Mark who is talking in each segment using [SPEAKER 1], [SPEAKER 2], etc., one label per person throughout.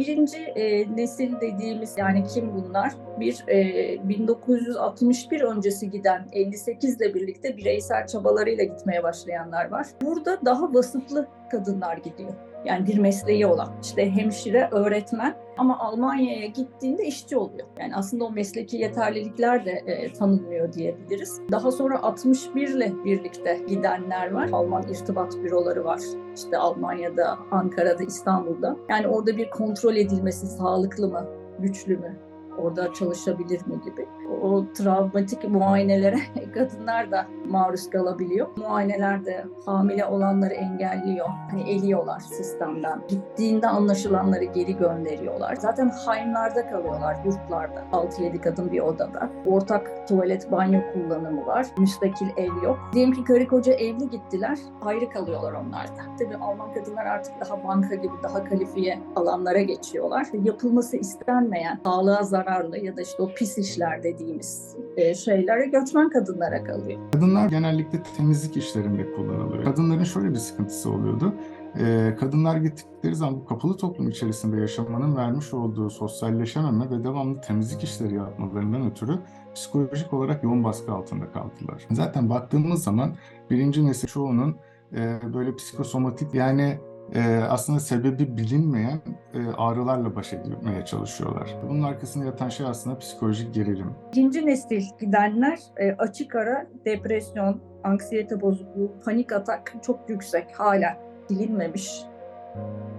[SPEAKER 1] birinci e, nesil dediğimiz yani kim bunlar? Bir e, 1961 öncesi giden 58 ile birlikte bireysel çabalarıyla gitmeye başlayanlar var. Burada daha vasıflı kadınlar gidiyor. Yani bir mesleği olan işte hemşire, öğretmen ama Almanya'ya gittiğinde işçi oluyor. Yani aslında o mesleki yeterlilikler de e, tanınmıyor diyebiliriz. Daha sonra 61 ile birlikte gidenler var. Alman irtibat büroları var. İşte Almanya'da, Ankara'da, İstanbul'da. Yani orada bir kontrol edilmesi sağlıklı mı, güçlü mü, orada çalışabilir mi gibi. O travmatik muayenelere kadınlar da maruz kalabiliyor. Muayenelerde hamile olanları engelliyor. Hani eliyorlar sistemden. Gittiğinde anlaşılanları geri gönderiyorlar. Zaten haymlarda kalıyorlar, yurtlarda. 6-7 kadın bir odada. Ortak tuvalet, banyo kullanımı var. Müstakil ev yok. Diyelim ki karı koca evli gittiler. Ayrı kalıyorlar onlar da. Tabii Alman kadınlar artık daha banka gibi daha kalifiye alanlara geçiyorlar. Yapılması istenmeyen, sağlığa zararlı ya da işte o pis işler dediğimiz e, şeyler göçmen kadınlara kalıyor.
[SPEAKER 2] Kadınlar genellikle temizlik işlerinde kullanılıyor. Kadınların şöyle bir sıkıntısı oluyordu. Ee, kadınlar gittikleri zaman bu kapalı toplum içerisinde yaşamanın vermiş olduğu sosyalleşememe ve devamlı temizlik işleri yapmalarından ötürü psikolojik olarak yoğun baskı altında kaldılar. Zaten baktığımız zaman birinci nesil çoğunun e, böyle psikosomatik yani e, aslında sebebi bilinmeyen e, ağrılarla baş etmeye çalışıyorlar. Bunun arkasında yatan şey aslında psikolojik gerilim.
[SPEAKER 1] İkinci nesil gidenler e, açık ara depresyon, anksiyete bozukluğu, panik atak çok yüksek hala bilinmemiş,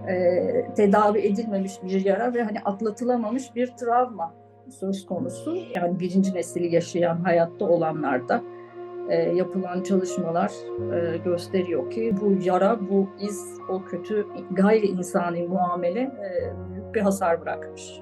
[SPEAKER 1] e, tedavi edilmemiş bir yara ve hani atlatılamamış bir travma söz konusu. Yani birinci nesili yaşayan hayatta olanlarda e, yapılan çalışmalar e, gösteriyor ki bu yara, bu iz, o kötü gayri insani muamele e, büyük bir hasar bırakmış.